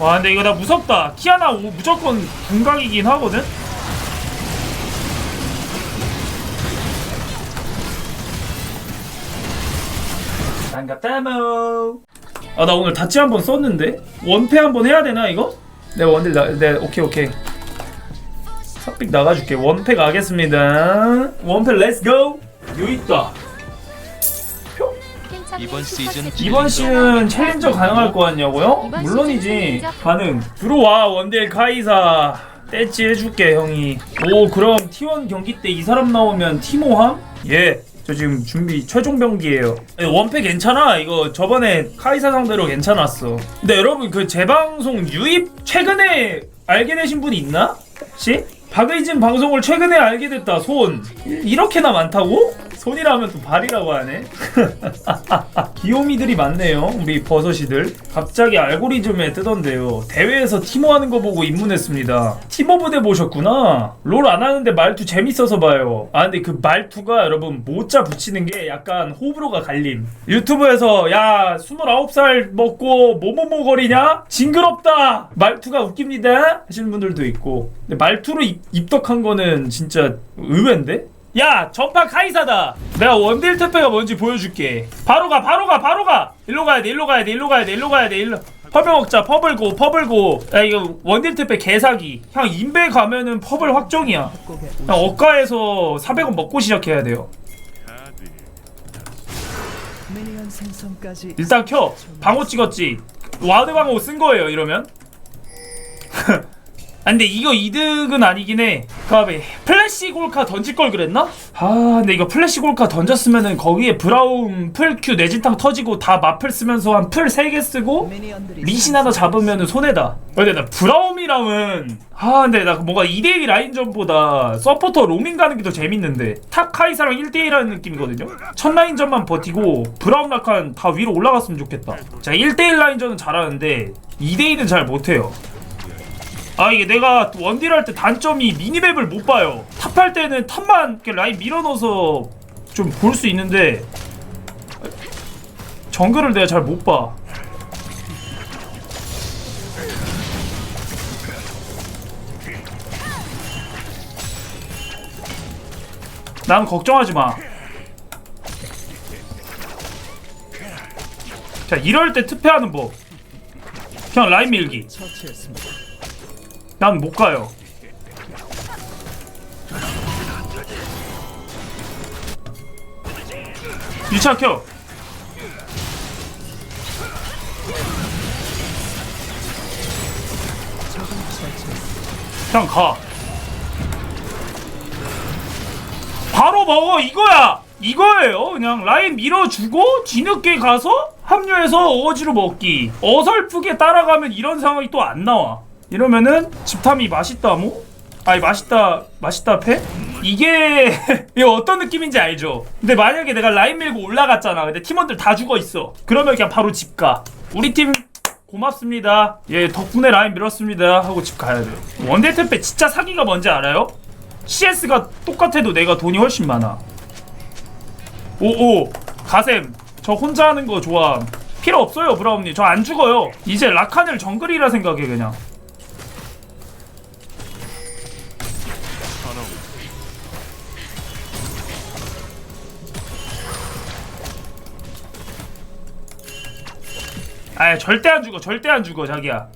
와 근데 이거 나 무섭다. 키아나 오, 무조건 분각이긴 하거든? 아나 오늘 다치 한번 썼는데? 원패 한번 해야 되나 이거? 네 원딜 나, 네 오케이 오케이. 삽빅 나가줄게. 원패 가겠습니다. 원패 렛츠고 요 있다 이번 시즌 이번 시즌 챌린저 가능할 거 같냐고요? 물론이지. 가능. 들어와 원딜 카이사. 떼치 해줄게 형이. 오 그럼 T1 경기 때 이 사람 나오면 티모함? 예 저 지금 준비 최종 병기예요. 예, 원패 괜찮아? 이거 저번에 카이사 상대로 괜찮았어. 근데 여러분 그 재방송 유입 최근에 알게 되신 분이 있나? 혹시? 박의진 방송을 최근에 알게 됐다 손. 이렇게나 많다고? 손이라면 또 발이라고 하네. 귀요미들이 많네요 우리 버섯이들. 갑자기 알고리즘에 뜨던데요. 대회에서 티모 하는 거 보고 입문했습니다. 티모 부대 보셨구나. 롤 안 하는데 말투 재밌어서 봐요. 아 근데 그 말투가 여러분 모자 붙이는 게 약간 호불호가 갈림. 유튜브에서 야 29살 먹고 뭐뭐뭐 거리냐? 징그럽다! 말투가 웃깁니다! 하시는 분들도 있고. 근데 말투로 입, 입덕한 거는 진짜 의외인데? 야 전파 카이사다! 내가 원딜 특패가 뭔지 보여줄게. 바로 가 바로 가 바로 가! 일로 가야 돼 일로 가야 돼 일로 가야 돼 일로 가야 돼 일로. 퍼블 먹자 퍼블 고 퍼블 고. 야 이거 원딜 특패 개사기. 형 인베 가면은 퍼블 확정이야. 형 억가에서 400원 먹고 시작해야 돼요. 일단 켜. 방어 찍었지. 와드 방어 쓴 거예요 이러면 아, 근데 이거 이득은 아니긴 해. 그다음에 플래시 골카 던질 걸 그랬나? 아, 근데 이거 플래시 골카 던졌으면은 거기에 브라운 풀큐 내진탕 터지고 다 마플 쓰면서 한 풀 3개 쓰고 리신 하나 잡으면은 손해다. 근데 나 브라움이랑은 아 근데 나 뭔가 2대2 라인전보다 서포터 로밍 가는 게 더 재밌는데 탑 카이사랑 1대1 하는 느낌이거든요. 첫 라인전만 버티고 브라움 라칸 다 위로 올라갔으면 좋겠다. 제가 1대1 라인전은 잘하는데 2대2는 잘 못해요. 아 이게 내가 원딜 할 때 단점이 미니맵을 못 봐요 탑할 때는 탑만 이렇게 라인 밀어넣어서 좀 볼 수 있는데 정글을 내가 잘 못봐 난 걱정하지 마. 자, 이럴 때 투표하는 법. 그냥 라인 밀기. 처치했습니다. 난 못 가요. 유차 켜. 그냥 가. 바로 먹어 이거야. 이거예요. 그냥 라인 밀어주고 뒤늦게 가서 합류해서 어거지로 먹기. 어설프게 따라가면 이런 상황이 또 안 나와. 이러면은 집탐이 맛있다 뭐? 아니 맛있다 맛있다 패? 이게 이거 어떤 느낌인지 알죠? 근데 만약에 내가 라인 밀고 올라갔잖아. 근데 팀원들 다 죽어 있어. 그러면 그냥 바로 집가. 우리 팀 고맙습니다. 예 덕분에 라인 밀었습니다. 하고 집 가야 돼요. 원딜 택배 진짜 사기가 뭔지 알아요? CS가 똑같아도 내가 돈이 훨씬 많아. 오오. 가셈. 저 혼자 하는 거 좋아 필요 없어요 브라움님 저 안 죽어요. 이제 라칸을 정글이라 생각해 그냥 아 절대 안 죽어 절대 안 죽어 자기야.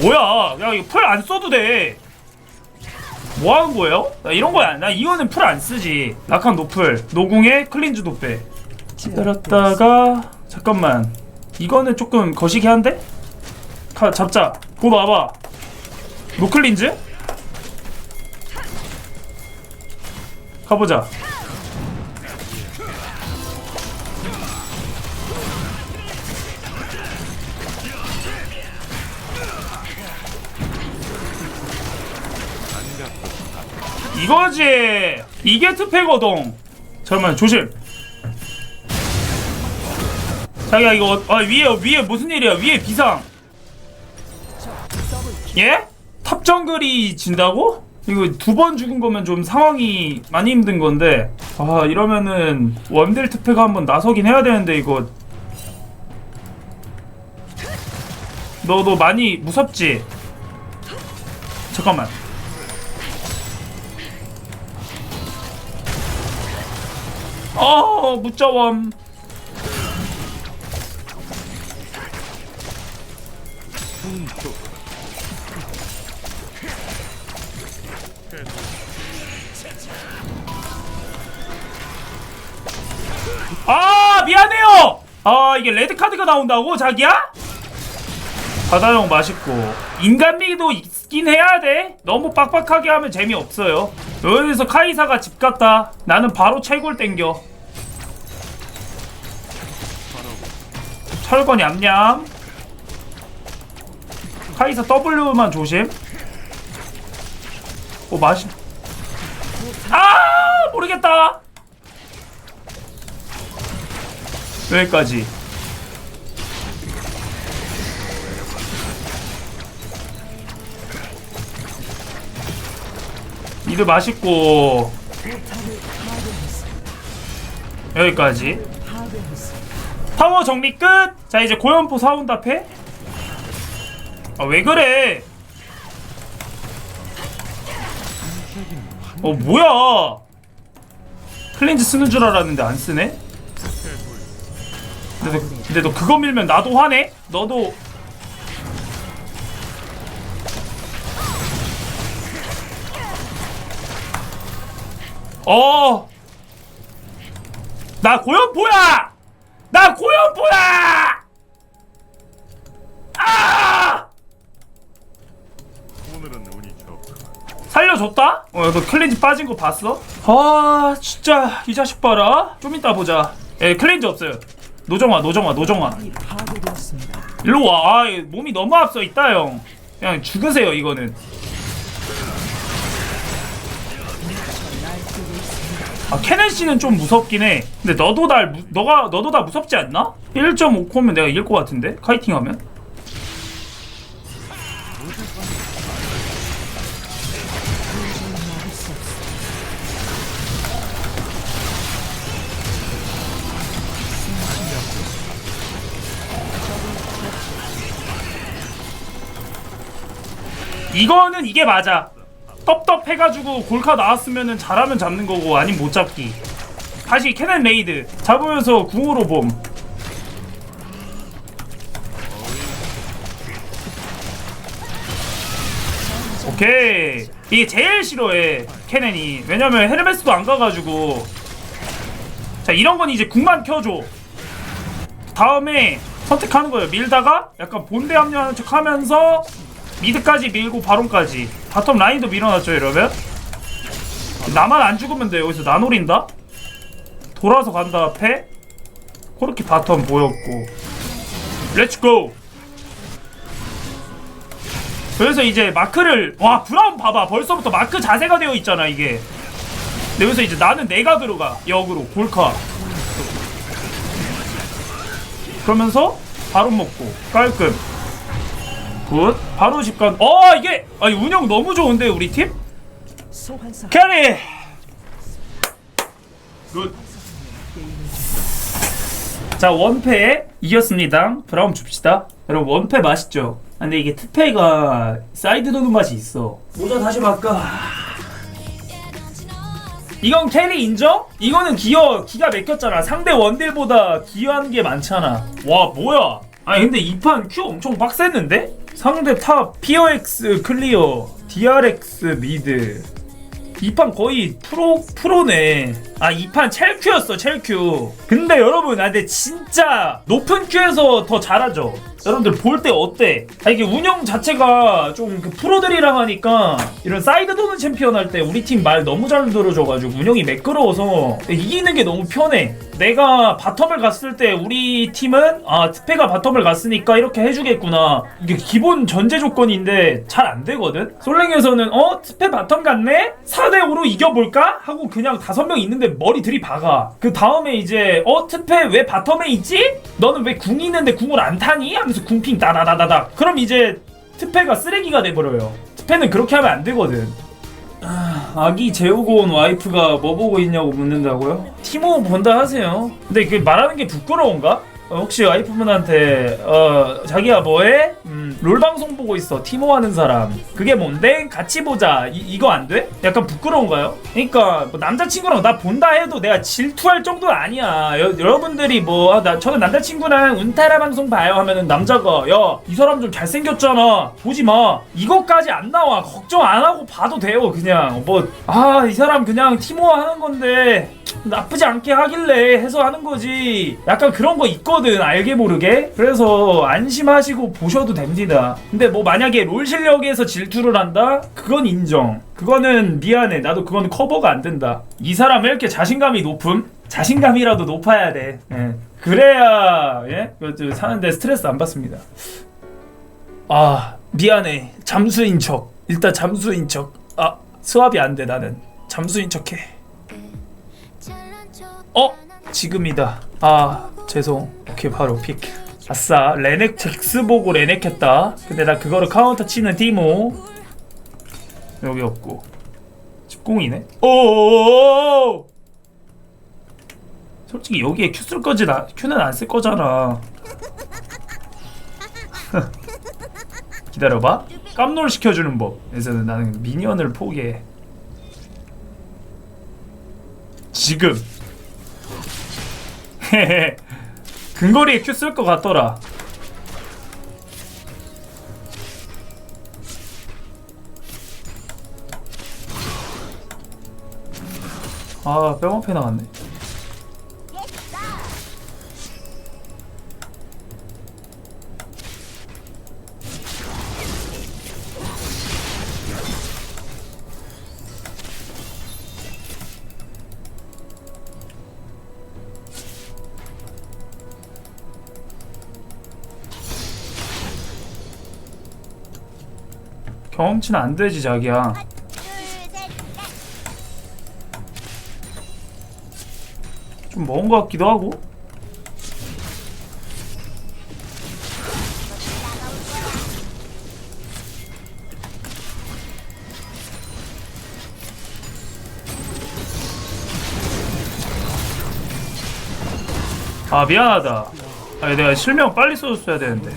뭐야? 야 이거 풀 안 써도 돼. 뭐하는 거예요? 나 이런 거야 나 이거는 풀 안 쓰지. 라칸 노플 노궁에 클린즈 도빼. 기다렸다가 잠깐만. 이거는 조금 거시기 한데? 가, 잡자. 곧 와봐. 노클린즈? 가보자 이거지 이게 투패거동 잠깐만 조심 자기야 이거 어- 아 위에 위에 무슨 일이야 위에 비상 예? 탑 정글이 진다고? 이거 두 번 죽은 거면 좀 상황이 많이 힘든 건데 아 이러면은 원딜 투패가 한번 나서긴 해야 되는데 이거 너너 많이 무섭지? 잠깐만. 어 무자원. 아 미안해요. 아 이게 레드 카드가 나온다고 자기야? 바다형 맛있고 인간미도 있긴 해야 돼. 너무 빡빡하게 하면 재미없어요. 여기서 카이사가 집 갔다. 나는 바로 채굴 땡겨. 철권 얌얌. 카이사 W만 조심. 오 맛있. 아 모르겠다. 여기까지. 이들 맛있고 여기까지 타워 정리 끝! 자 이제 고연포 사온다 패? 아 왜 그래 어 뭐야 클렌즈 쓰는 줄 알았는데 안 쓰네? 근데 너, 근데 너 그거 밀면 나도 화내? 너도 어. 나 고연포야! 나 고연포야! 아! 오늘은 운이 살려줬다? 어, 너 클렌즈 빠진 거 봤어? 아, 진짜 이 자식 봐라. 좀 이따 보자. 예, 클렌즈 없어요. 노정아, 노정아, 노정아. 파괴되었습니다. 일로 와. 아, 몸이 너무 앞서 있다, 형. 그냥 죽으세요, 이거는. 아, 케넨 씨는 좀 무섭긴 해. 근데 너도 날 무, 너가 너도 다 무섭지 않나? 1.5코면 내가 이길 것 같은데. 카이팅 하면. 이거는 이게 맞아. 떡떡해가지고 골카 나왔으면은 잘하면 잡는 거고 아니면 못 잡기. 다시 캐넨 레이드 잡으면서 궁으로 봄. 오케이. 이게 제일 싫어해 캐넨이. 왜냐면 헤르메스도 안 가가지고. 자 이런 건 이제 궁만 켜줘. 다음에 선택하는 거예요. 밀다가 약간 본대 합류하는 척 하면서 미드까지 밀고 바론까지. 바텀 라인도 밀어놨죠 이러면? 나만 안 죽으면 돼 여기서 나 노린다? 돌아서 간다 앞에? 코르키 바텀 보였고. 렛츠고 그래서 이제 마크를 와 브라운 봐봐. 벌써부터 마크 자세가 되어 있잖아 이게. 여기서 이제 나는 내가 들어가. 역으로 골카. 그러면서 바로 먹고 깔끔 굿. 바로 집간. 어 이게 아니 운영 너무 좋은데 우리 팀? 캐리! 굿자 원패 이겼습니다. 브라운 줍시다. 여러분 원패 맛있죠? 아, 근데 이게 투패가 사이드 도는 맛이 있어. 모자 다시 바꿔. 이건 캐리 인정? 이거는 기어 기가 막혔잖아. 상대 원딜보다 기여한 게 많잖아. 와 뭐야? 아니 근데 이 판 큐 엄청 빡셌는데? 상대 탑 POX 클리어 DRX 미드 이판 거의 프로 프로네. 아이판 첼큐였어 첼큐. 근데 여러분, 아 근데 진짜 높은 큐에서 더 잘하죠. 여러분들 볼 때 어때? 아 이게 운영 자체가 좀 그 프로들이랑 하니까 이런 사이드 도는 챔피언 할 때 우리 팀 말 너무 잘 들어줘가지고 운영이 매끄러워서 이기는 게 너무 편해. 내가 바텀을 갔을 때 우리 팀은 아 트페가 바텀을 갔으니까 이렇게 해주겠구나. 이게 기본 전제 조건인데 잘 안 되거든? 솔랭에서는 어? 트페 바텀 갔네? 4대 5로 이겨볼까? 하고 그냥 다섯 명 있는데 머리 들이박아. 그 다음에 이제 어? 트페 왜 바텀에 있지? 너는 왜 궁 있는데 궁을 안 타니 하면서 궁핑 따다다다다 그럼 이제 트페가 쓰레기가 돼버려요 트페는 그렇게 하면 안 되거든 아기 재우고 온 와이프가 뭐 보고 있냐고 묻는다고요? 티모 본다 하세요. 근데 그 말하는 게 부끄러운가? 어, 혹시 와이프분한테 어 자기야 뭐해? 음, 롤 방송 보고 있어 티모 하는 사람 그게 뭔데? 같이 보자 이, 이거 안 돼? 약간 부끄러운가요? 그러니까 뭐 남자친구랑 나 본다 해도 내가 질투할 정도는 아니야 여, 여러분들이 뭐나 저는 남자친구랑 운타라 방송 봐요 하면은 남자가 야 이 사람 좀 잘생겼잖아 보지 마 이거까지 안 나와 걱정 안 하고 봐도 돼요 그냥 뭐 아 이 사람 그냥 티모 하는 건데 나쁘지 않게 하길래 해서 하는 거지. 약간 그런 거 있거든, 알게 모르게. 그래서 안심하시고 보셔도 됩니다. 근데 뭐 만약에 롤 실력에서 질투를 한다? 그건 인정. 그거는 미안해. 나도 그건 커버가 안 된다. 이 사람 왜 이렇게 자신감이 높음? 자신감이라도 높아야 돼. 예. 그래야, 예? 사는데 스트레스 안 받습니다. 아, 미안해. 잠수인 척. 일단 잠수인 척. 아, 수압이 안 돼, 나는. 잠수인 척 해. 어? 지금이다. 아 죄송. 오케이 바로 픽. 아싸 레넥 잭스 보고 레넥 했다. 근데 나 그거를 카운터 치는 티모 여기 없고 집공이네. 오. 솔직히 여기에 큐 쓸 거지 나 큐는 안 쓸 거잖아. 기다려봐. 깜놀 시켜주는 법. 그래서 나는 미니언을 포기해. 지금. 근거리에 큐쓸것 같더라. 아, 뼈 앞에 나갔네. 경험치는 안 되지, 자기야. 좀 먹은 것 같기도 하고. 아 미안하다. 아니 내가 실명 빨리 써줬어야 되는데.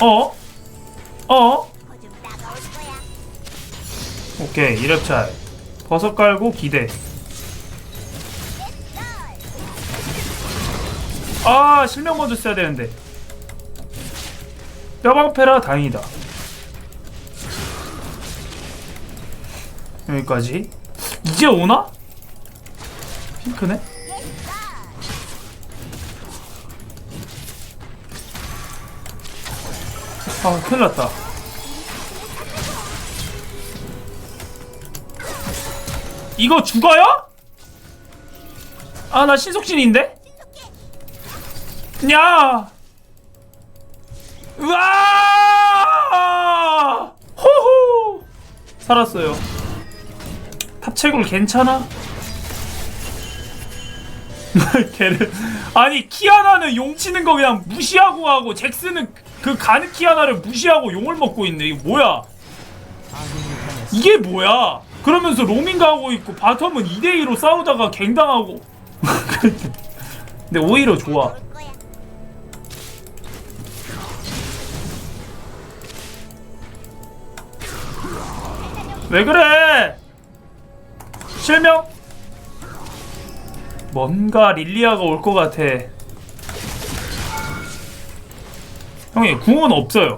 어? 어? 오케이 1렙 차이 버섯 깔고 기대 아 실명 먼저 써야 되는데 뼈방패라 다행이다 여기까지 이제 오나? 핑크네? 아 큰일 났다 이거 죽어요? 아 나 신속신인데? 야! 우와! 호호! 살았어요. 탑채굴 괜찮아? 걔를 아니 키아나는 용 치는 거 그냥 무시하고 하고 잭스는 그 가는 키아나를 무시하고 용을 먹고 있네. 이거 뭐야? 이게 뭐야? 그러면서 로밍 가고 있고 바텀은 2대2로 싸우다가 갱당하고 근데 오히려 좋아. 왜 그래 실명 뭔가 릴리아가 올 것 같아 형님 궁은 없어요.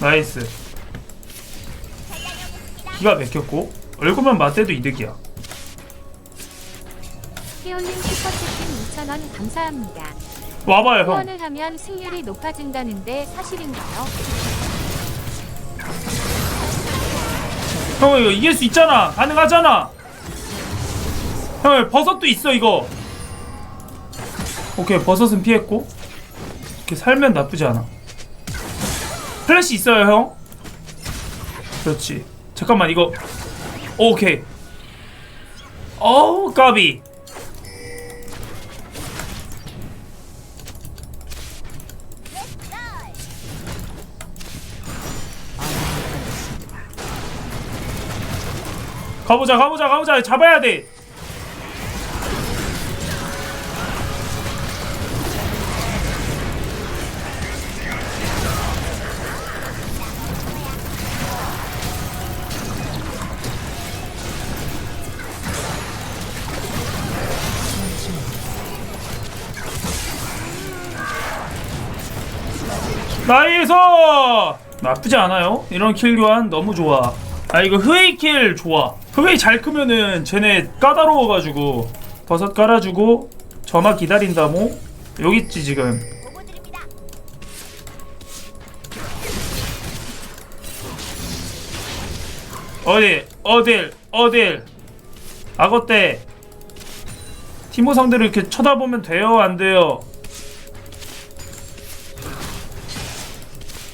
나이스. 기가 막혔고 얼굴만 맞대도 이득이야. 피올린 슈퍼채팅 2,000원 감사합니다. 와봐요 형. 후원을 하면 승률이 높아진다는데 사실인가요? 형 이거 이길 수 있잖아. 가능하잖아 형 버섯도 있어 이거. 오케이 버섯은 피했고. 이렇게 살면 나쁘지 않아. 플래시 있어요 형? 그렇지. 잠깐만 이거. 오케이. 어우 까비. 가보자 가보자 가보자. 잡아야 돼. 나이스 나쁘지 않아요. 이런 킬 교환 너무 좋아. 아 이거 흐웨이 킬 좋아. 흐웨이 잘 크면은 쟤네 까다로워가지고 버섯 깔아주고 저만 기다린다 뭐 여기 있지 지금. 어디 어딜 어딜? 악어 때 티모 상대를 이렇게 쳐다보면 돼요 안 돼요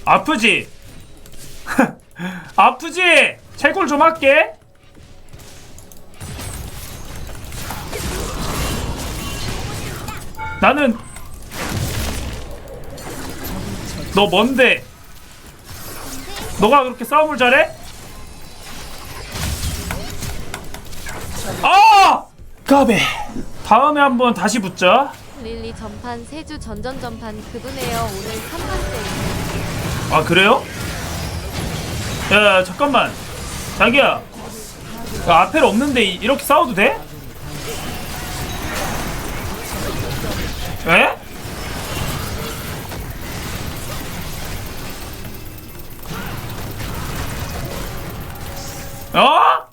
아프지 아프지 채굴 좀 할게 나는 너 뭔데 너가 그렇게 싸움을 잘해? 아! 까베. 다음에 한번 다시 붙자. 릴리 전판 세주 전전 전판 그분이에요 오늘 3번째 아 그래요? 야, 야 잠깐만. 자기야. 야, 앞에 없는데 이- 이렇게 싸워도 돼? 에? 어?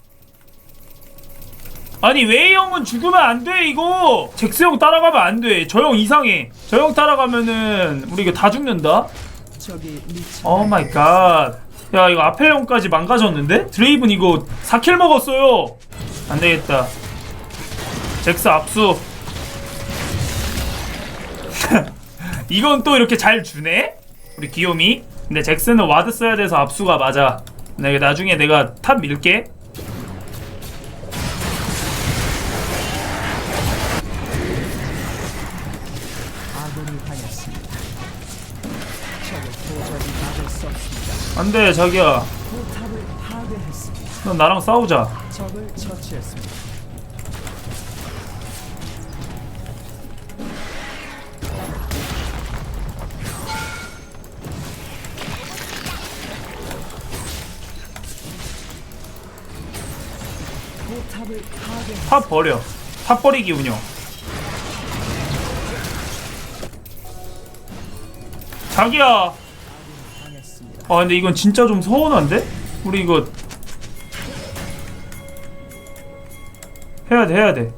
아니 웨이 형은 죽으면 안 돼 이거 잭스 형 따라가면 안 돼 저 형 이상해 저 형 따라가면은 우리 이거 다 죽는다 오 마이 갓. 야, 이거 아펠형까지 망가졌는데? 드레이븐 이거 4킬 먹었어요. 안 되겠다. 잭스 압수. 이건 또 이렇게 잘 주네? 우리 귀요미. 근데 잭스는 와드 써야 돼서 압수가 맞아. 내가 나중에 내가 탑 밀게. 안 돼, 자기야. 넌 나랑 싸우자. 탑 버려. 탑 버리기 운영. 자기야. 아 근데 이건 진짜 좀 서운한데? 우리 이거 해야 돼 해야 돼.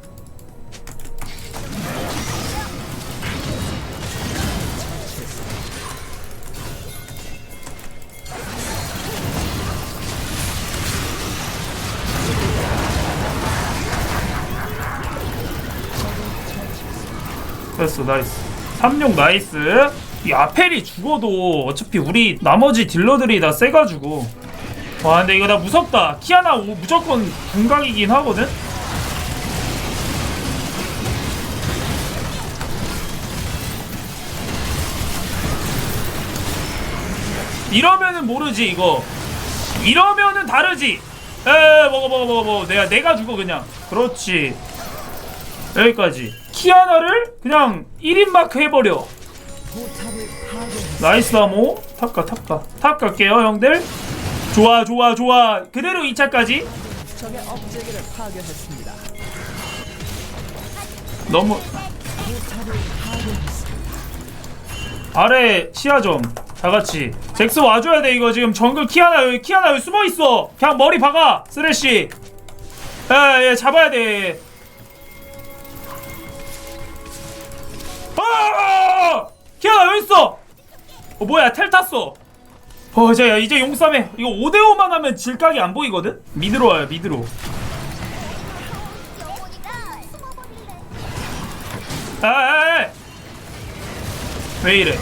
됐어 나이스 3용 나이스 이 아펠이 죽어도 어차피 우리 나머지 딜러들이 다 세가지고. 와 근데 이거 나 무섭다. 키아나 오, 무조건 궁각이긴 하거든? 이러면은 모르지 이거. 이러면은 다르지. 에 먹어 먹어 먹어 먹어. 내가 내가 죽어 그냥. 그렇지. 여기까지. 키아나를 그냥 1인 마크 해버려. 나이스 나모. 탑가 탑가. 탑 갈게요 형들. 좋아 좋아 좋아. 그대로 2차까지. 적의 업체계를 파괴했습니다. 너무. 아래 시야 좀. 다같이. 잭스 와줘야 돼 이거 지금. 정글 키아나 여기 키아나 여기 숨어있어. 그냥 머리 박아 쓰레쉬. 예예 잡아야 돼. 아! 키아나 여기 있어 어 뭐야 텔 탔어 어 이제 이제 용쌈해 이거 5대 5만 하면 질각이 안 보이거든 미드로 와요 미드로 영혼이가 숨어버릴래. 아, 왜 이래?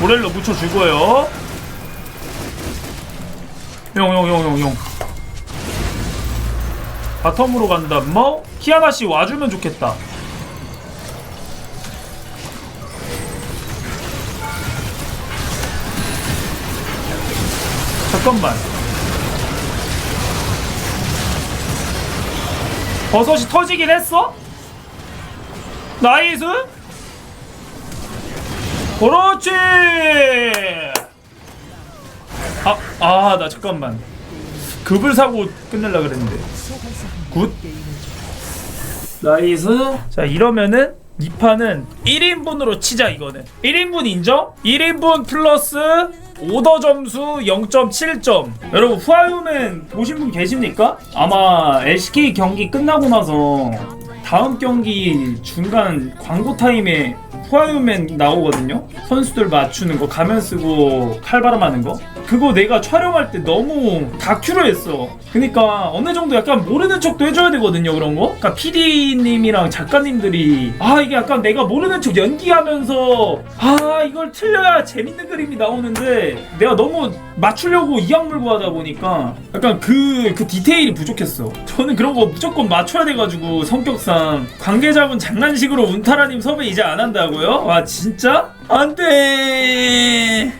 모렐로 묻혀주고요. 용, 용, 용, 용, 용. 바텀으로 간다. 뭐? 키아나 씨 와주면 좋겠다. 잠깐만. 버섯이 터지긴 했어? 나이스? 그렇지! 아, 아, 나 잠깐만. 급을 사고 끝낼라 그랬는데. 굿. 나이스. 자, 이러면은 이 판은 1인분으로 치자 이거는. 1인분 인정? 1인분 플러스 오더 점수 0.7점. 여러분 후아유맨 보신 분 계십니까? 아마 LCK 경기 끝나고 나서 다음 경기 중간 광고 타임에 후아유맨 나오거든요. 선수들 맞추는 거 가면 쓰고 칼바람하는 거. 그거 내가 촬영할 때 너무 다큐로 했어. 그러니까 어느 정도 약간 모르는 척도 해줘야 되거든요 그런 거. 그러니까 PD님이랑 작가님들이 아 이게 약간 내가 모르는 척 연기하면서 아 이걸 틀려야 재밌는 그림이 나오는데 내가 너무 맞추려고 이악 물고 하다 보니까 약간 그, 그 디테일이 부족했어. 저는 그런 거 무조건 맞춰야 돼가지고 성격상 관계자분 장난식으로 운타라님 섭외 이제 안 한다고요? 와 진짜? 안 돼.